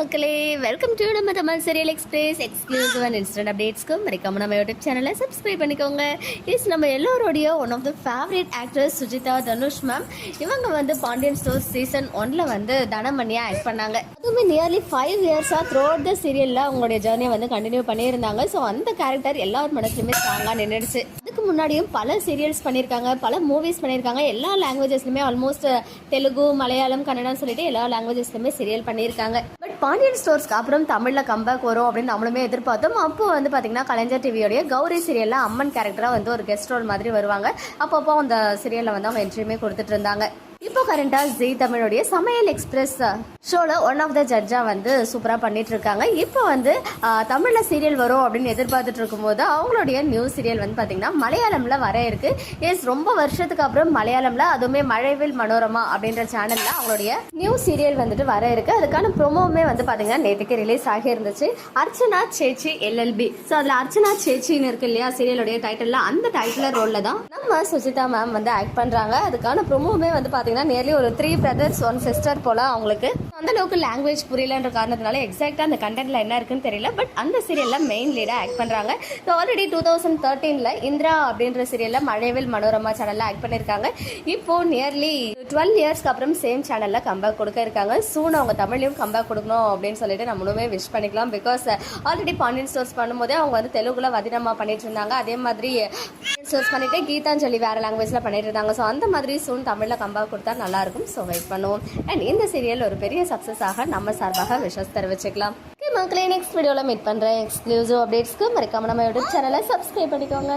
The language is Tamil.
மக்களே வெல்கம் டு நம்ம Tamil serial express exclusive and instant அப்டேட்ஸ்க்கு மறக்காம நம்ம யூடியூப் சேனலை சப்ஸ்கிரைப் பண்ணிக்கோங்க. இஸ் நம்ம எல்லோருடைய one of the favourite actress Sujitha Dhanush ma'am இவங்க வந்து பாண்டியன் ஸ்டோர் சீசன் ஒன்ல வந்து தனமணியாக ஆக்ட் பண்ணாங்க. அதுவுமே நியர்லி ஃபைவ் இயர்ஸாக த்ரூ அவுட் த சீரியலில் அவங்களுடைய ஜேர்னியை வந்து கண்டினியூ பண்ணியிருந்தாங்க. ஸோ அந்த கேரக்டர் எல்லார் மனசுலையுமே ஸ்ட்ராங்காக நின்றுடுச்சு அதுக்கு முன்னாடியும் பல சீரியல்ஸ் பண்ணியிருக்காங்க பல மூவிஸ் பண்ணியிருக்காங்க. எல்லா லாங்குவேஜஸ்லையுமே ஆல்மோஸ்ட் தெலுங்கு மலையாளம் கன்னடம் சொல்லிட்டு எல்லா லாங்குவேஜஸ்லையுமே சீரியல் பண்ணியிருக்காங்க. பாண்டியன் ஸ்டோர்ஸ்க்கு அப்புறம் தமிழில் கம்பேக் வரும் அப்படின்னு நம்மளுமே எதிர்பார்த்தோம். அப்போ வந்து பார்த்தீங்கன்னா கலைஞர் டிவியோடைய கௌரி சீரியலில் அம்மன் கேரக்டராக வந்து ஒரு கெஸ்ட் ரோல் மாதிரி வருவாங்க. அப்பப்போ அந்த சீரியலில் வந்து அவங்க என்ட்ரியுமே கொடுத்துட்டு இருந்தாங்க. இப்போ கரண்டா ஜி தமிழுடைய சமையல் எக்ஸ்பிரஸ் ஷோல ஒன் ஆஃப் த ஜட்ஜா வந்து சூப்பரா பண்ணிட்டு இருக்காங்க இப்போ வந்து தமிழில் தமிழ்ல சீரியல் வரும் அப்படின்னு எதிர்பார்த்துட்டு இருக்கும்போது அவங்களுடைய நியூ சீரியல் வந்து பாத்தீங்கன்னா மலையாளம்ல வர இருக்கு. எஸ் ரொம்ப வருஷத்துக்கு அப்புறம் மலையாளம்ல அதுவுமே மழைவில் மனோரமா அப்படின்ற சேனல்ல அவங்களுடைய நியூ சீரியல் வந்துட்டு வர இருக்கு. அதுக்கான ப்ரொமோவுமே வந்து பாத்தீங்கன்னா நேற்றுக்கு ரிலீஸ் ஆகி இருந்துச்சு அர்ச்சனா சேச்சி எல்எல்பி ஸோ அதுல அர்ச்சனா சேச்சின்னு இருக்கு இல்லையா சீரியலுடைய டைட்டில் அந்த டைட்டில் ரோல்ல தான் நம்ம சுஜிதா மேம் வந்து ஆக்ட் பண்றாங்க. அதுக்கான ப்ரோமோவுமே வந்து பார்த்தீங்கன்னா நியர்லி ஒரு த்ரீ பிரதர்ஸ் ஒன் சிஸ்டர் போல அவங்களுக்கு. அந்த அளவுக்கு லாங்குவேஜ் புரியலன்ற காரணத்தினால எக்ஸாக்டா அந்த கண்டென்ட்ல என்ன இருக்குன்னு தெரியல. பட் அந்த சீரியல்ல மெயின் லீடா ஆக்ட் பண்றாங்க. ஸோ ஆல்ரெடி டூ தௌசண்ட் தேர்ட்டீன்ல இந்திரா அப்படின்ற சீரியல்ல மழைவில் மனோரமா சேனல்ல ஆக்ட் பண்ணிருக்காங்க. இப்போ நியர்லி டுவெல் இயர்ஸ்க்கு அப்புறம் சேம் சேனல்ல கம்பேக் கொடுக்க இருக்காங்க. சூன் அவங்க தமிழ்லயும் கம்பேக் கொடுக்கணும் அப்படின்னு சொல்லிட்டு நம்மளுமே விஷ் பண்ணிக்கலாம். பிகாஸ் ஆல்ரெடி பாண்டியன் ஸ்டோர்ஸ் பண்ணும்போதே அவங்க வந்து தெலுங்குல வதினமா பண்ணிட்டு இருந்தாங்க. அதே மாதிரி சர்ச் பண்ணிட்டு கீதாஞ்சலி வேறு லாங்குவேஜில் பண்ணிட்டு இருந்தாங்க. ஸோ அந்த மாதிரி சூன் தமிழில் கம்பேக் கொடுத்தா நல்லா இருக்கும் ஸோ வெயிட் பண்ணுவோம். அண்ட் இந்த சீரியல் ஒரு பெரிய சக்ஸஸ் ஆக நம்ம சார்பாக விஷஸ் தெரிவிச்சுக்கலாம். மக்களே நெக்ஸ்ட் வீடியோவில் மீட் பண்ணுறேன் எக்ஸ்க்ளூசிவ் அப்டேட்ஸ்க்கு மறக்காம நம்ம யூடியூப் சேனலை சப்ஸ்கிரைப் பண்ணிக்கோங்க.